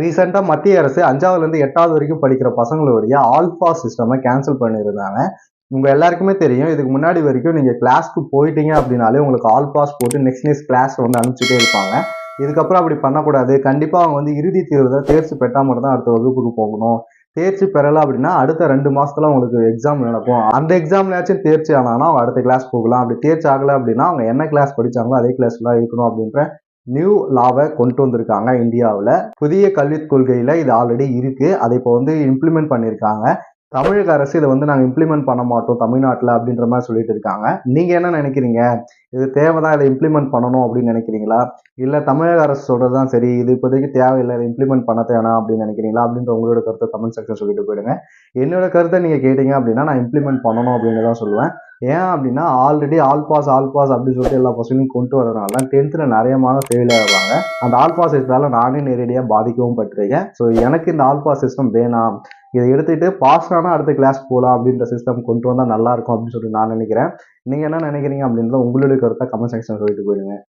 ரீசெண்டாக மத்திய அரசு அஞ்சாவதுலேருந்து எட்டாவது வரைக்கும் படிக்கிற பசங்களுடைய ஆல்ஃபா சிஸ்டமை கேன்சல் பண்ணியிருந்தாங்க. உங்கள் எல்லாருக்குமே தெரியும். இதுக்கு முன்னாடி வரைக்கும் நீங்கள் கிளாஸ்க்கு போயிட்டீங்க அப்படின்னாலே உங்களுக்கு ஆல் பாஸ் போட்டு நெக்ஸ்ட் நெக்ஸ்ட் கிளாஸ் வந்து அனுப்பிச்சிட்டே இருப்பாங்க. இதுக்கப்புறம் அப்படி பண்ணக்கூடாது. கண்டிப்பாக அவங்க வந்து இறுதி தேர்வு தான் தேர்ச்சி பெற்றால் மட்டும் தான் அடுத்த வகுப்புக்கு போகணும். தேர்ச்சி பெறலை அப்படின்னா அடுத்த ரெண்டு மாதத்தில் உங்களுக்கு எக்ஸாம் நடக்கும். அந்த எக்ஸாம்லயாச்சும் தேர்ச்சி ஆனானா அவங்க அடுத்த கிளாஸ் போகலாம். அப்படி தேர்ச்சி ஆகலை அப்படின்னா அவங்க என்ன கிளாஸ் படிச்சாங்களோ அதே கிளாஸ்லாம் இருக்கணும் அப்படின்ற நியூ லாவை கொண்டு வந்திருக்காங்க இந்தியாவில். புதிய கல்விக் கொள்கையில் இது ஆல்ரெடி இருக்குது அதை இப்போ வந்து இம்ப்ளிமெண்ட் பண்ணியிருக்காங்க தமிழக அரசு இதை வந்து நாங்கள் இம்ப்ளிமெண்ட் பண்ண மாட்டோம் தமிழ்நாட்டில் அப்படின்ற மாதிரி சொல்லிட்டு இருக்காங்க. நீங்கள் என்ன நினைக்கிறீங்க? இது தேவைதான் இதை இம்ப்ளிமெண்ட் பண்ணணும் அப்படின்னு நினைக்கிறீங்களா? இல்லை தமிழக அரசு சொல்கிறது தான் சரி இது இப்போதைக்கு தேவையில்லை இதை இம்ப்ளிமெண்ட் பண்ண தேனா அப்படின்னு நினைக்கிறீங்களா? அப்படின்ற உங்களோட கருத்தை கமெண்ட் செக்ஷன் சொல்லிட்டு போயிடுங்க. என்னோட கருத்தை நீங்கள் கேட்டீங்க அப்படின்னா நான் இம்ப்ளிமெண்ட் பண்ணணும் அப்படின்னு தான் சொல்லுவேன். ஏன் அப்படின்னா already all pass all pass அப்படின்னு சொல்லிட்டு எல்லா பசங்களையும் கொண்டு வரதுனால டென்த்தில் நிறைய மாதம் ஃபெயில் ஆவாங்க அந்த ஆல் பாஸ் சிஸ்டத்தால் நானே நேரடியாக பாதிக்கவும் பட்டிருக்கேன். ஸோ எனக்கு இந்த ஆல் பாஸ் சிஸ்டம் வேணாம். இதை எடுத்துகிட்டு பாஸ் ஆனால் அடுத்த கிளாஸ் போகலாம் அப்படின்ற சிஸ்டம் கொண்டு வந்தால் நல்லா இருக்கும் அப்படின்னு சொல்லி நான் நினைக்கிறேன். நீங்கள் என்ன நினைக்கிறீங்க அப்படின்றத உங்களுடைய கருத்தாக கமெண்ட் செக்ஷன் சொல்லிட்டு போயிடுங்க.